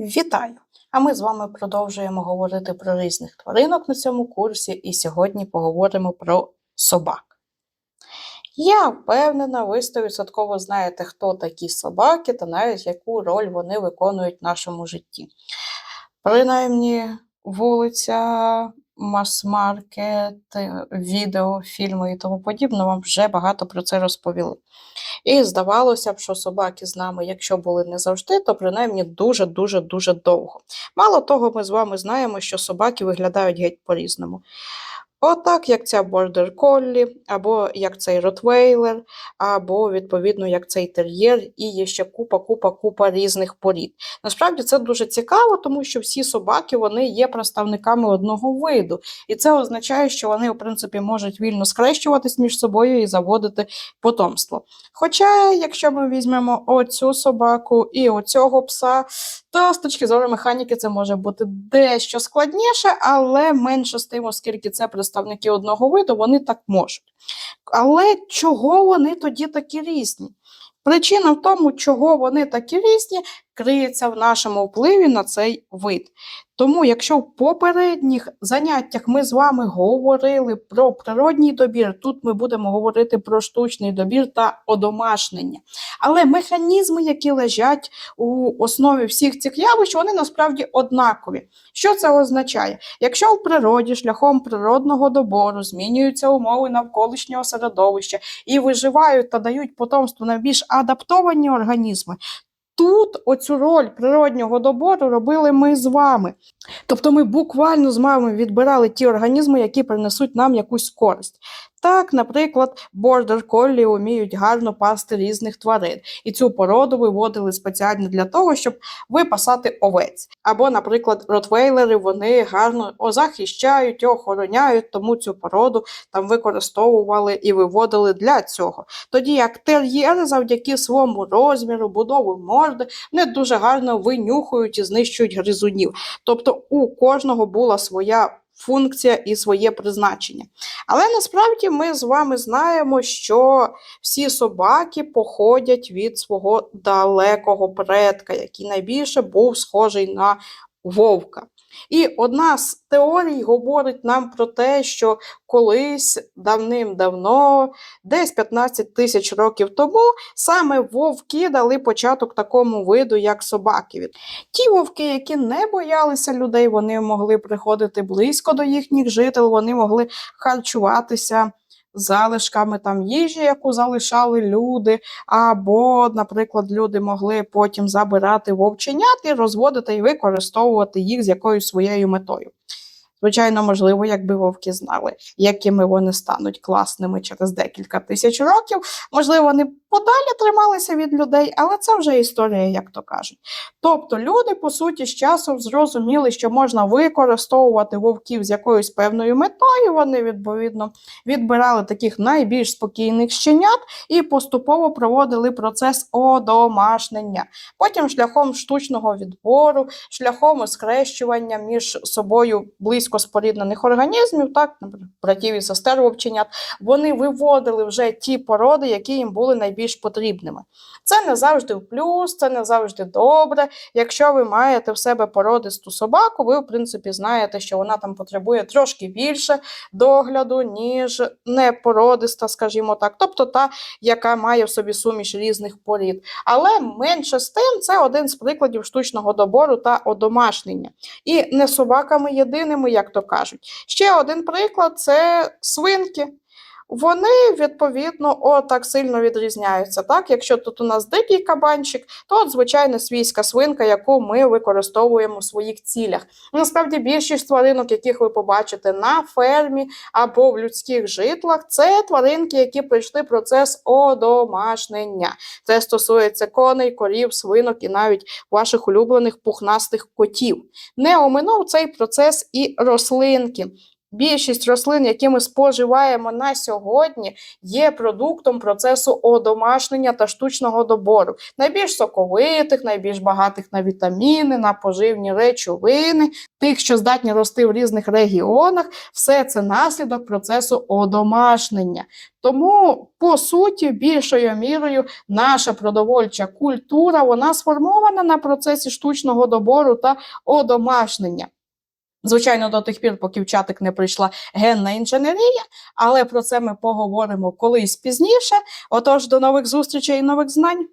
Вітаю! А ми з вами продовжуємо говорити про різних тваринок на цьому курсі, і сьогодні поговоримо про собак. Я впевнена, ви 100% знаєте, хто такі собаки та навіть яку роль вони виконують в нашому житті. Принаймні, вулиця, мас-маркет, відео, фільми і тому подібне вам вже багато про це розповіли. І здавалося б, що собаки з нами, якщо були не завжди, то принаймні дуже-дуже дуже довго. Мало того, ми з вами знаємо, що собаки виглядають геть по-різному. Отак, як ця бордер коллі, або як цей ротвейлер, або, відповідно, як цей тер'єр, і є ще купа, купа, купа різних порід. Насправді це дуже цікаво, тому що всі собаки вони є представниками одного виду. І це означає, що вони, в принципі, можуть вільно скрещуватись між собою і заводити потомство. Хоча, якщо ми візьмемо оцю собаку і оцього пса, то з точки зору механіки це може бути дещо складніше, але менше з тим, оскільки це представники одного виду, вони так можуть. Але чого вони тоді такі різні? Причина в тому, чого вони такі різні, криється в нашому впливі на цей вид. Тому, якщо в попередніх заняттях ми з вами говорили про природній добір, тут ми будемо говорити про штучний добір та одомашнення. Але механізми, які лежать у основі всіх цих явищ, вони насправді однакові. Що це означає? Якщо в природі шляхом природного добору змінюються умови навколишнього середовища і виживають та дають потомство найбільш адаптовані організми, Тут оцю роль природнього добору робили ми з вами. Тобто ми буквально з вами відбирали ті організми, які принесуть нам якусь користь. Так, наприклад, бордер коллі вміють гарно пасти різних тварин, і цю породу виводили спеціально для того, щоб випасати овець. Або, наприклад, ротвейлери вони гарно захищають, охороняють, тому цю породу там використовували і виводили для цього. Тоді як тер'єри завдяки своєму розміру, будову морди, не дуже гарно винюхують і знищують гризунів. Тобто у кожного була своя функція і своє призначення. Але насправді ми з вами знаємо, що всі собаки походять від свого далекого предка, який найбільше був схожий на вовка. І одна з теорій говорить нам про те, що колись давним-давно, десь 15 тисяч років тому, саме вовки дали початок такому виду, як собаки. Ті вовки, які не боялися людей, вони могли приходити близько до їхніх жителів, вони могли харчуватися залишками там їжі, яку залишали люди, або, наприклад, люди могли потім забирати вовченят і розводити і використовувати їх з якоюсь своєю метою. Звичайно, можливо, якби вовки знали, якими вони стануть класними через декілька тисяч років. Можливо, вони подалі трималися від людей, але це вже історія, як то кажуть. Тобто люди, по суті, з часом зрозуміли, що можна використовувати вовків з якоюсь певною метою. Вони, відповідно, відбирали таких найбільш спокійних щенят і поступово проводили процес одомашнення. Потім шляхом штучного відбору, шляхом скрещування між собою близько споріднених організмів, так, братів і сестер вовченят, вони виводили вже ті породи, які їм були найбільш потрібними. Це не завжди в плюс, це не завжди добре. Якщо ви маєте в себе породисту собаку, ви, в принципі, знаєте, що вона там потребує трошки більше догляду, ніж непородиста, скажімо так, тобто та, яка має в собі суміш різних порід. Але менше з тим, це один з прикладів штучного добору та одомашнення. І не собаками єдиними, як то кажуть. Ще один приклад це свинки. Вони, відповідно, о, так сильно відрізняються. Так? Якщо тут у нас дикий кабанчик, то от звичайно свійська свинка, яку ми використовуємо в своїх цілях. Насправді, більшість тваринок, яких ви побачите на фермі або в людських житлах, це тваринки, які пройшли процес одомашнення. Це стосується коней, корів, свинок і навіть ваших улюблених пухнастих котів. Не оминув цей процес і рослинки. Більшість рослин, які ми споживаємо на сьогодні, є продуктом процесу одомашнення та штучного добору. Найбільш соковитих, найбільш багатих на вітаміни, на поживні речовини, тих, що здатні рости в різних регіонах, все це наслідок процесу одомашнення. Тому, по суті, більшою мірою наша продовольча культура вона сформована на процесі штучного добору та одомашнення. Звичайно, до тих пір, поки в чатик не прийшла генна інженерія, але про це ми поговоримо колись пізніше. Отож, до нових зустрічей і нових знань.